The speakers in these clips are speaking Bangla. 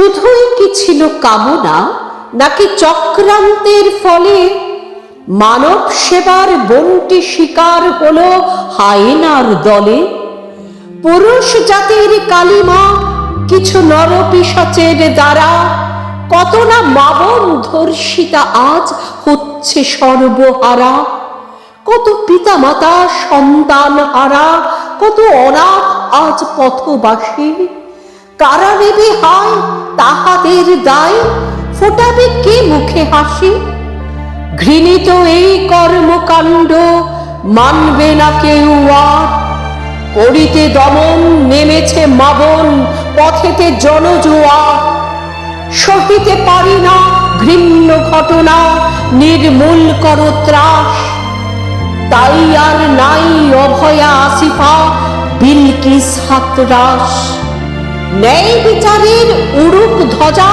শুধুই কি ছিল কামনা, নাকি চক্রান্তের ফলে মানব সেবার বন্টি শিকার হল হায়েনার দলে? পুরুষ জাতির কালিমা কিছু নরপিসাচের দ্বারা কত না মাবন ধর্ষিতা আজ হচ্ছে সর্বহারা? কত পিতা মাতা সন্তান হারা, কত অনাথ আজ পথবাসী? কারা নেবে হয় তাহাদের দায় ফোটাবে কে মুখে হাসি? ঘৃণিত এই কর্মকাণ্ড মানবে না কেউ আর। করিতে দমন নেমেছে মাবন, পথেতে জনজোয়ার। সহিতে পারি না ঘৃণ্য ঘটনা, নির্মূল কর ত্রাস। তাই আর নাই অভয়া আসিফা, বিলকিস হাতরাস। ন্যায় বিচারের উড়ুক ধ্বজা,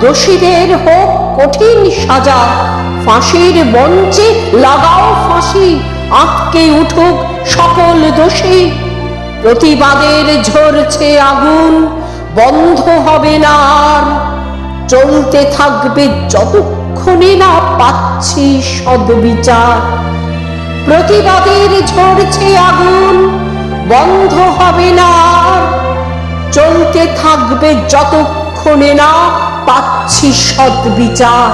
দোষীদের হোক কঠিন সাজা। ফাঁসির মঞ্চে লাগাও ফাঁসি আটকে উঠুক সকল দোষী। প্রতিবাদের ঝরছে আগুন, বন্ধ হবে না আর। চলতে থাকবে যতক্ষণে না পাচ্ছি সদ্বিচার। প্রতিবাদের ঝরছে আগুন, বন্ধ হবে না চলতে থাকবে যতক্ষণে না পাচ্ছি সৎ বিচার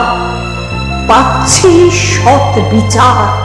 পাচ্ছি সৎ বিচার